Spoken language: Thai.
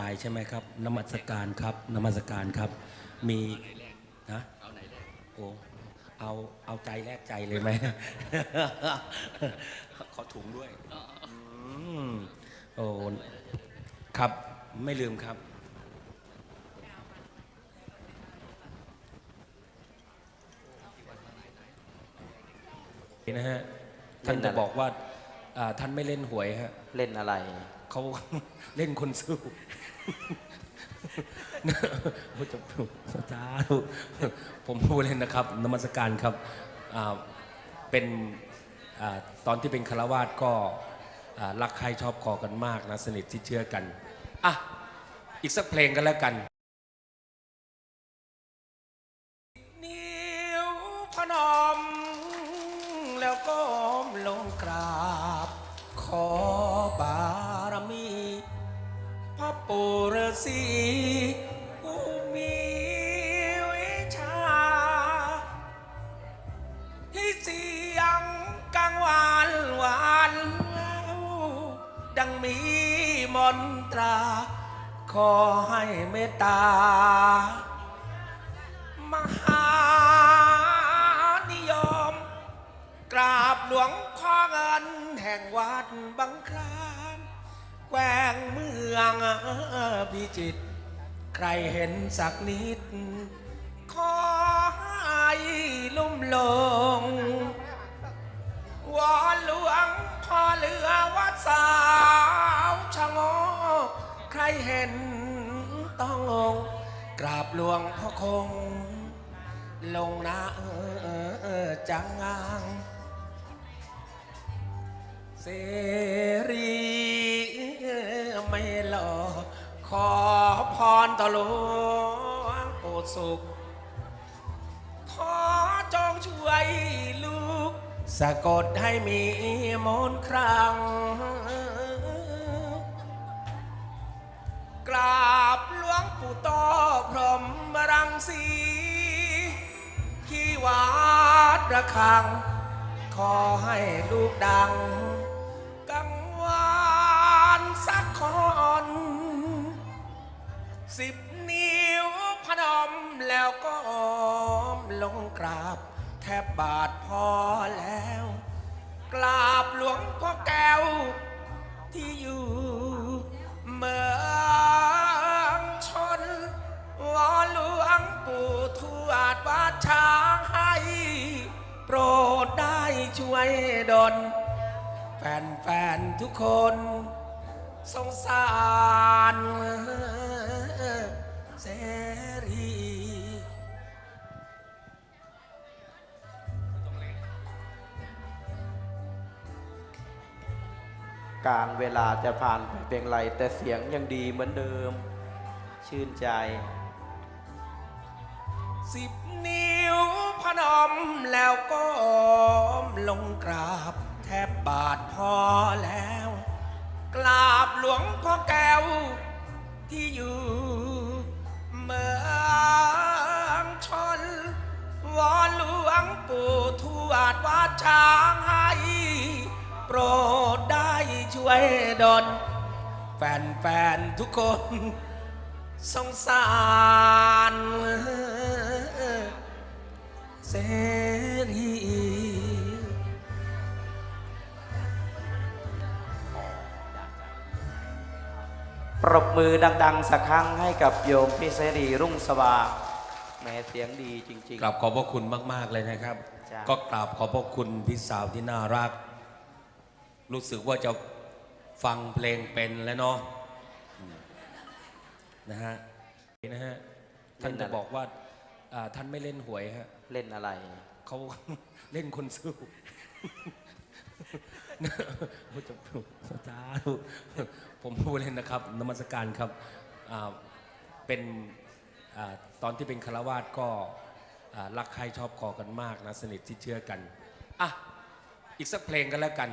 ลายใช่ไหมครับนมัสการครับนมัสการครับ มีนะเอาไหนแรกโอ้เอาเอาใจแลกใจเลยไหม ขอถุงด้วยมโอ้ครับไม่ลืมครับ นะฮะท่านจะบอกว่า อ่าท่านไม่เล่นหวยฮะเล่นอะไร เขา เล่นคนสู้พุทธสาธุผมพูดเล่นนะครับ นมัสการครับอ่าเป็นอาตอนที่เป็นคารวาสก็อ่ารักใครชอบคอกันมากนะสนิทที่เชื่อกันอะอีกสักเพลงกันแล้วกัน นิ้วพนม แล้วก็ลงกราบ ขอบารมีพระปู่ฤาษีผู้มีวิชา ที่เสียงกังวานหวานแววดังมีมนตรา ขอให้เมตตา วงเมืองพิจิตรใครเห็นสักนิด ขอให้ลุ่มลง วอนหลวงพ่อเหลือวัดสาวชะงกใครเห็นต้องลงกราบหลวงพ่อคง ลงนะเออจังงังเส ขอพรต่อหลวงปู่สุข ขอจงช่วยลูก สะกดให้มีมนต์ครังกราบหลวงปู่โตพรหมรังสี ที่วัดระฆัง ขอให้ลูกดัง สิบนิ้วพนมแล้วก็อมลงกราบ แทบบาทพอแล้ว กราบหลวงพ่อแก้ว ที่อยู่เมืองชนวอหลวงปู่ทวดวัดช้างให้ โปรดได้ช่วยดลแฟนๆทุกคน สงสารเสรีการเวลาจะผ่านไปเพียงไร แต่เสียงยังดีเหมือนเดิม ชื่นใจ สิบนิ้วพนมแล้วก็ลงกราบ แทบบาทพอแล้ว กราบหลวงพ่อแก้ว ที่อยู่เมืองชน วอนหลวงปู่ทวดวัดช้างให้โปรดได้ช่วยดลแฟนๆทุกคน สงสารเส ปรบมือดัง ๆ สักครั้งให้กับโยมพี่เสรีรุ่งสว่างแม้เสียงดีจริง กราบขอบพระคุณมาก ๆ เลยนะครับ จ้ะ ก็กราบขอบพระคุณพี่สาวที่น่ารัก รู้สึกว่าจะฟังเพลงเป็นแล้วเนาะอืมนะฮะนะฮะท่านจะบอกว่าอ่าท่านไม่เล่นหวยฮะๆ เล่นอะไร เขา เล่นคนสู้พุทธ สาธุผมพูดเล่นนะครับนมัสการครับเป็นตอนที่เป็นคารวาสก็รักใครชอบคอกันมากนะสนิทที่เชื่อกันอะอีกสักเพลงกันแล้วกัน